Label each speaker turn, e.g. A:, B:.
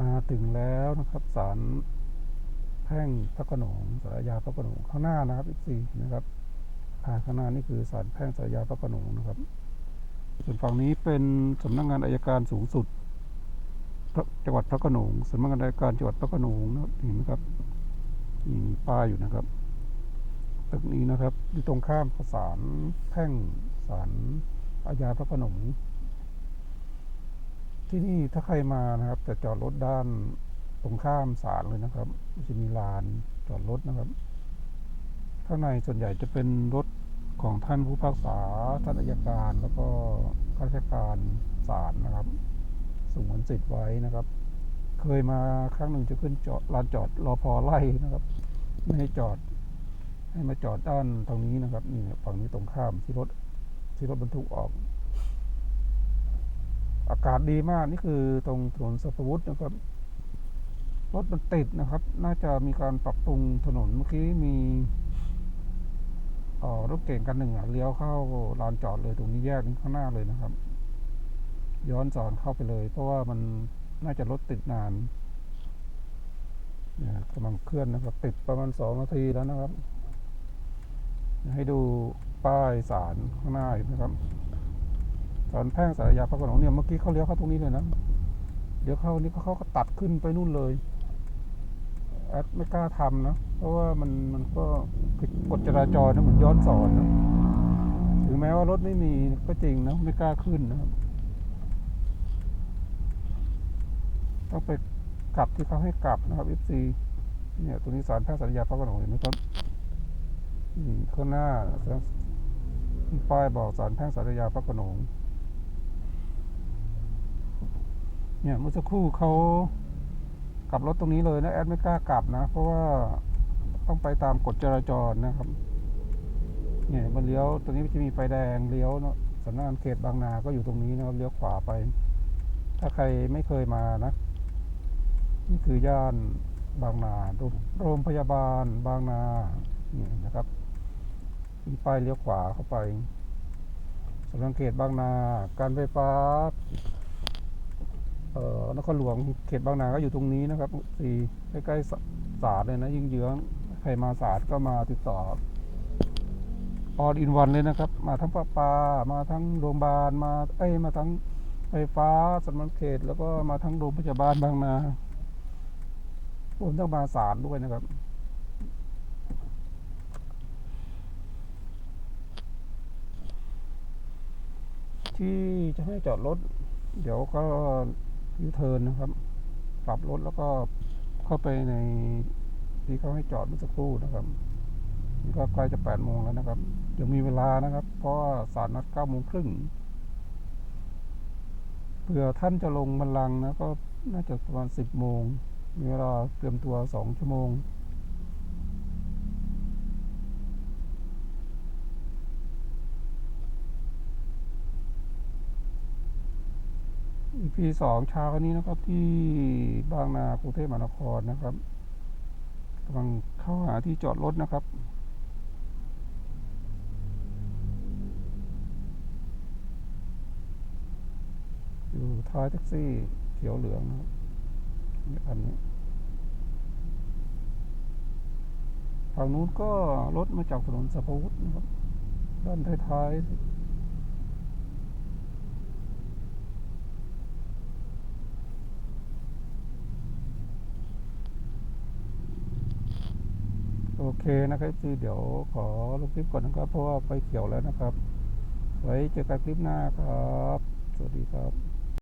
A: มาถึงแล้วนะครับศาลแพ่งพระโขนงสารยาพระโขนงข้างหน้านะครับอีกสี่นะครับอาข้างหน้านี่คือศาลแพ่งสารยาพระโขนงนะครับ ส่วนฝั่งนี้เป็นสำนักงานอายการสูงสุดจังหวัดพระโขนงสำนักงานอายการจังหวัดพระโขนงนะครับเห็นไหมครับนี่มีป้ายอยู่นะครับตึกนี้นะครับอยู่ตรงข้ามศาลแพ่งศาลอาญาพระขนง ที่นี่ถ้าใครมานะครับจะจอดรถด้านตรงข้ามศาลเลยนะครับจะมีลานจอดรถนะครับ ข้างในส่วนใหญ่จะเป็นรถของท่านผู้พิพากษาท่านอัยการแล้วก็ข้าราชการศาลนะครับส่งผลสิทธิ์ไว้นะครับ เคยมาครั้งหนึ่งจะขึ้นจอดลานจอดรอพอไล่นะครับ ไม่ให้จอด ให้มาจอดด้านตรงนี้นะครับนี่ฝั่งนี้ตรงข้ามที่รถที่รถบรรทุกออก อากาศดีมากนี่คือตรงถนนสัพวุฒินะครับรถมันติดนะครับ น่าจะมีการปรับปรุงถนนเมื่อกี้มีออรถเก่งกันหนึ่งอะเลี้ยวเข้าลานจอดเลยตรงนี้แยกนี้ข้างหน้าเลยนะครับ ย้อนสอนเข้าไปเลย เพราะว่ามันน่าจะรถติดนานกำลังเคลื่อนนะครับ ติดประมาณสองนาทีแล้วนะครับ ให้ดูป้ายสารข้างหน้าอีกนะครับ สารแพ่งสารยาพระขนงเนี่ยเมื่อกี้เขาเลี้ยวเข้าตรงนี้เลยนะเดี๋ยวเข้านี่เขาก็ตัดขึ้นไปนู่นเลยแอดไม่กล้าทำนะเพราะว่ามันมันก็ผิดกฎจราจรนะเหมือนย้อนสอนนะถึงแม้ว่ารถไม่มีก็จริงนะไม่กล้าขึ้นนะครับต้องไปกลับที่เขาให้กลับนะครับ FC เนี่ยตรงนี้สารแพ่งสารยาพระโขนงเห็นไหมครับข้างหน้ามีป้ายบอกสารแพ่งสารยาพระโขนง เนี่ยเมื่อสักครู่เขากลับรถตรงนี้เลยนะแอดไม่กล้ากลับนะ เพราะว่าต้องไปตามกฎจราจรนะครับ เนี่ยมันเลี้ยวตรงนี้จะมีไฟแดงเลี้ยวเนะสำนักงานเขตบางนาก็อยู่ตรงนี้นะครับเลี้ยวขวาไป ถ้าใครไม่เคยมานะ นี่คือย่านบางนาโรงโรงพยาบาลบางนาเนี่ยนะครับมีป้ายเลี้ยวขวาเข้าไปสำนักงานเขตบางนา การไฟฟ้า เอ่อนครหลวงเขตบางนาก็อยู่ตรงนี้นะครับสี่ใกล้ๆศาสศาลเลยนะยิ่งเยื้องใครมาศาลก็มาติดต่อออดอินวันเลยนะครับ มาทั้งประปามาทั้งโรงพยาบาลมาเอ้ยมาทั้งไฟฟ้าสำนักงานเขต แล้วก็มาทั้งโรงพยาบาลบางนารวมทั้งมาศาลด้วยนะครับที่จะให้จอดรถ เดี๋ยวก็ ยูเทิร์นนะครับกลับรถแล้วก็เข้าไปในที่เขาให้จอดเมื่อสักครู่นะครับนี่ก็ใกล้จะแปดโมงแล้วนะครับยังมีเวลานะครับ เพราะสารนัดเก้าโมงครึ่งเผื่อท่านจะลงบันลังนะก็น่าจะประมาณสิบโมงมีเวลาเตรียมตัวสองชั่วโมง EP สองเช้าวันนี้นะครับที่บางนากรุงเทพมหานครนะครับกำลังเข้าหาที่จอดรถนะครับ อยู่ท้ายแท็กซี่เขียวเหลืองนะครับนี่คันนี้ฝั่งนู้นก็รถมาจากถนนสัพวุฒินะครับ ด้านท้ายๆ เคนะครับจีเดี๋ยวขอลงคลิปก่อนนะครับ เพราะว่าไฟเขียวแล้วนะครับ ไว้เจอกันคลิปหน้าครับ สวัสดีครับ